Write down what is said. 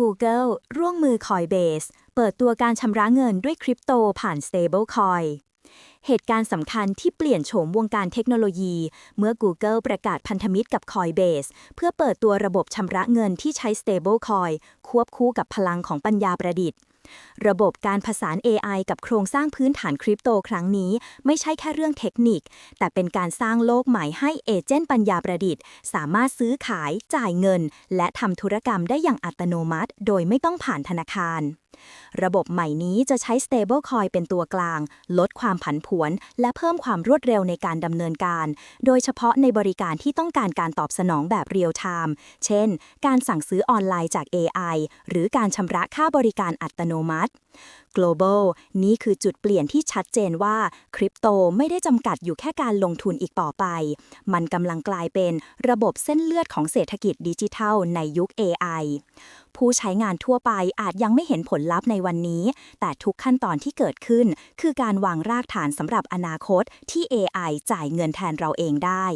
Google ร่วมมือ Coinbase เปิดตัวการชำระเงินด้วยคริปโตผ่าน stablecoin เหตุการณ์สำคัญที่เปลี่ยนโฉมวงการเทคโนโลยี เมื่อ Google ประกาศพันธมิตรกับ Coinbase เพื่อเปิดตัวระบบชำระเงินที่ใช้ stablecoin ควบคู่กับพลังของปัญญาประดิษฐ์ ระบบการผสาน AI กับโครงสร้างพื้นฐานคริปโตครั้งนี้ ไม่ใช่แค่เรื่องเทคนิค แต่เป็นการสร้างโลกใหม่ให้เอเจนต์ปัญญาประดิษฐ์ สามารถซื้อขาย จ่ายเงิน และทำธุรกรรมได้อย่างอัตโนมัติ โดยไม่ต้องผ่านธนาคาร ระบบใหม่นี้จะใช้ stablecoin เป็นตัวกลาง ลดความผันผวน และเพิ่มความรวดเร็วในการดำเนินการ โดยเฉพาะในบริการที่ต้องการการตอบสนองแบบเรียลไทม์เช่น การสั่งซื้อออนไลน์จาก AI หรือการชำระค่าบริการอัตโนมัติ global นี่คือจุดเปลี่ยนที่ชัดเจนว่าคริปโตไม่ได้จำกัดอยู่แค่การลงทุนอีกต่อไป มันกำลังกลายเป็นระบบเส้นเลือดของเศรษฐกิจดิจิทัลในยุค AI ผู้ใช้งานทั่วไปอาจยังไม่เห็นผลลัพธ์ในวันนี้ แต่ทุกขั้นตอนที่เกิดขึ้น คือการวางรากฐานสำหรับอนาคตที่ AI จ่ายเงินแทนเราเองได้